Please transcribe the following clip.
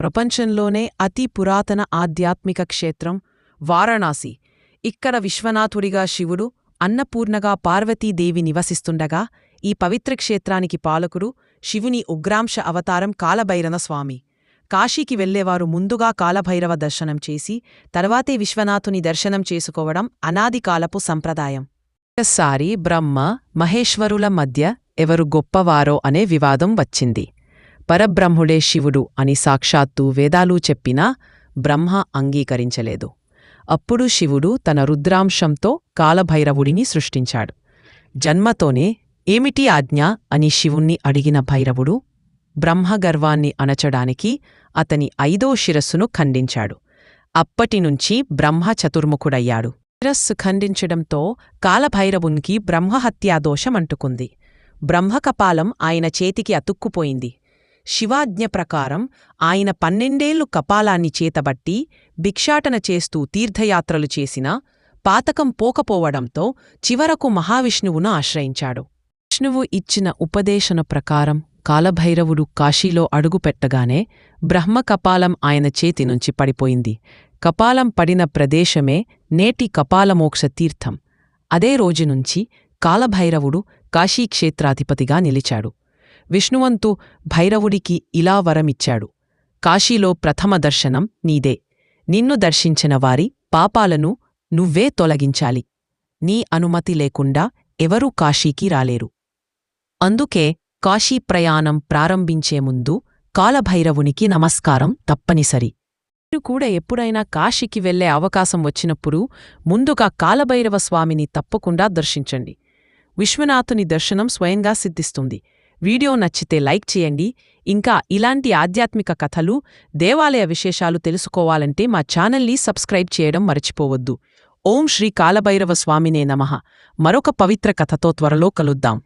ప్రపంచంలోనే అతి పురాతన ఆధ్యాత్మిక క్షేత్రం వారణాసి. ఇక్కడ విశ్వనాథుడిగా శివుడు అన్నపూర్ణగా పార్వతీదేవి నివసిస్తుండగా ఈ పవిత్ర క్షేత్రానికి పాలకుడు శివుని ఉగ్రాంశ అవతారం కాలభైరవ స్వామి. కాశీకి వెళ్ళేవారు ముందుగా కాలభైరవ దర్శనం చేసి తర్వాతే విశ్వనాథుని దర్శనం చేసుకోవడం అనాదికాలపు సంప్రదాయం. ఒకసారి బ్రహ్మ మహేశ్వరుల మధ్య ఎవరు గొప్పవారో అనే వివాదం వచ్చింది. పరబ్రహ్ముడే శివుడు అని సాక్షాత్తు వేదాలు చెప్పినా బ్రహ్మ అంగీకరించలేదు. అప్పుడు శివుడు తన రుద్రాంశంతో కాలభైరవుడిని సృష్టించాడు. జన్మతోనే ఏమిటి ఆజ్ఞ అని శివుణ్ణి అడిగిన భైరవుడు బ్రహ్మగర్వాన్ని అణచడానికి అతని ఐదో శిరస్సును ఖండించాడు. అప్పటినుంచి బ్రహ్మ చతుర్ముఖుడయ్యాడు. శిరస్సు ఖండించడంతో కాలభైరవునికి బ్రహ్మహత్యాదోషమంటుకుంది. బ్రహ్మకపాలం ఆయన చేతికి అతుక్కుపోయింది. శివాజ్ఞ ప్రకారం ఆయన పన్నెండేళ్ళు కపాలాన్ని చేతబట్టి భిక్షాటన చేస్తూ తీర్థయాత్రలు చేసినా పాతకం పోకపోవడంతో చివరకు మహావిష్ణువును ఆశ్రయించాడు. విష్ణువు ఇచ్చిన ఉపదేశన ప్రకారం కాలభైరవుడు కాశీలో అడుగుపెట్టగానే బ్రహ్మకపాలం ఆయన చేతి నుంచి పడిపోయింది. కపాలం పడిన ప్రదేశమే నేటి కపాలమోక్ష తీర్థం. అదే రోజునుంచి కాలభైరవుడు కాశీక్షేత్రాధిపతిగా నిలిచాడు. విష్ణువంతు భైరవుడికి ఇలా వరమిచ్చాడు. కాశీలో ప్రథమ దర్శనం నీదే. నిన్ను దర్శించిన వారి పాపాలను నువ్వే తొలగించాలి. నీ అనుమతి లేకుండా ఎవరూ కాశీకి రాలేరు. అందుకే కాశీ ప్రయాణం ప్రారంభించే ముందు కాలభైరవునికి నమస్కారం తప్పనిసరి. మీరు కూడా ఎప్పుడైనా కాశీకి వెళ్ళే అవకాశం వచ్చినప్పుడు ముందుగా కాలభైరవ స్వామిని తప్పకుండా దర్శించండి. విశ్వనాథుని దర్శనం స్వయంగా సిద్ధిస్తుంది. వీడియో నచ్చితే లైక్ చేయండి. ఇంకా ఇలాంటి ఆధ్యాత్మిక కథలు దేవాలయ విశేషాలు తెలుసుకోవాలంటే మా ఛానల్ని సబ్స్క్రైబ్ చేయడం మర్చిపోవద్దు. ఓం శ్రీ కాలభైరవ స్వామినే నమః. మరొక పవిత్ర కథతో త్వరలో కలుద్దాం.